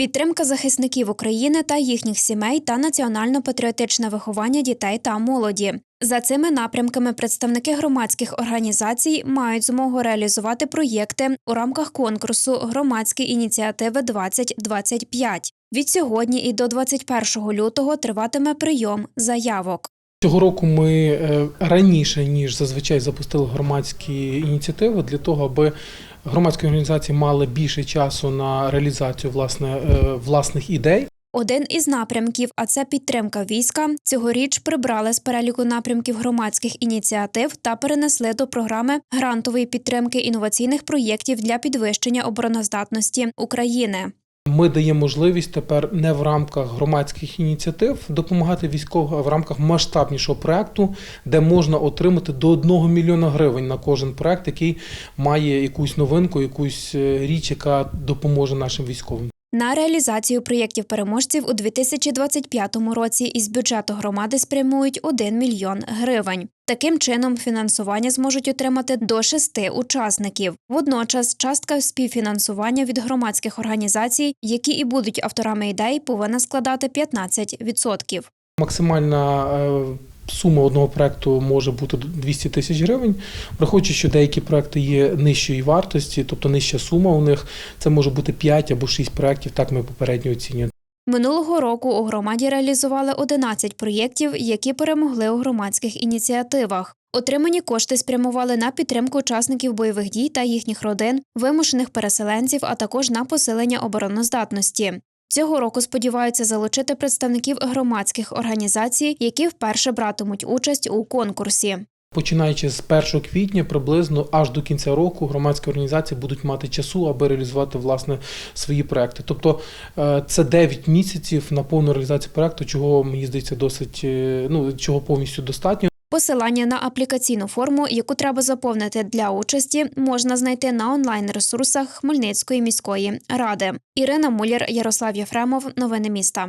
підтримка захисників України та їхніх сімей та національно-патріотичне виховання дітей та молоді. За цими напрямками представники громадських організацій мають змогу реалізувати проєкти у рамках конкурсу громадські ініціативи 2025 Від сьогодні і до 21 лютого триватиме прийом заявок. Цього року ми е, раніше ніж зазвичай запустили громадські ініціативи для того, аби громадські організації мали більше часу на реалізацію власне е, власних ідей. Один із напрямків, а це підтримка війська, цьогоріч прибрали з переліку напрямків громадських ініціатив та перенесли до програми грантової підтримки інноваційних проєктів для підвищення обороноздатності України. Ми даємо можливість тепер не в рамках громадських ініціатив допомагати військовим, а в рамках масштабнішого проекту, де можна отримати до 1 мільйона гривень на кожен проект, який має якусь новинку, якусь е, річ, яка допоможе нашим військовим. На реалізацію проєктів переможців у 2025 році із бюджету громади спрямують 1 мільйон гривень. Таким чином, фінансування зможуть отримати до шести учасників. Водночас, частка співфінансування від громадських організацій, які і будуть авторами ідей, повинна складати 15%. Максимальна е, сума одного проекту може бути 200 тисяч гривень. Враховуючи, що деякі проекти є нижчої вартості, тобто нижча сума у них, це може бути 5 або 6 проектів, так ми попередньо оцінюємо. Минулого року у громаді реалізували 11 проєктів, які перемогли у громадських ініціативах. Отримані кошти спрямували на підтримку учасників бойових дій та їхніх родин, вимушених переселенців, а також на посилення обороноздатності. Цього року сподіваються залучити представників громадських організацій, які вперше братимуть участь у конкурсі. Починаючи з 1 квітня, приблизно аж до кінця року громадські організації будуть мати часу, аби реалізувати власне свої проекти. Тобто е, це 9 місяців на повну реалізацію проекту, чого мені здається досить е, ну чого повністю достатньо. Посилання на аплікаційну форму, яку треба заповнити для участі, можна знайти на онлайн-ресурсах Хмельницької міської ради. Ірина Муляр, Ярослав Єфремов. Новини міста.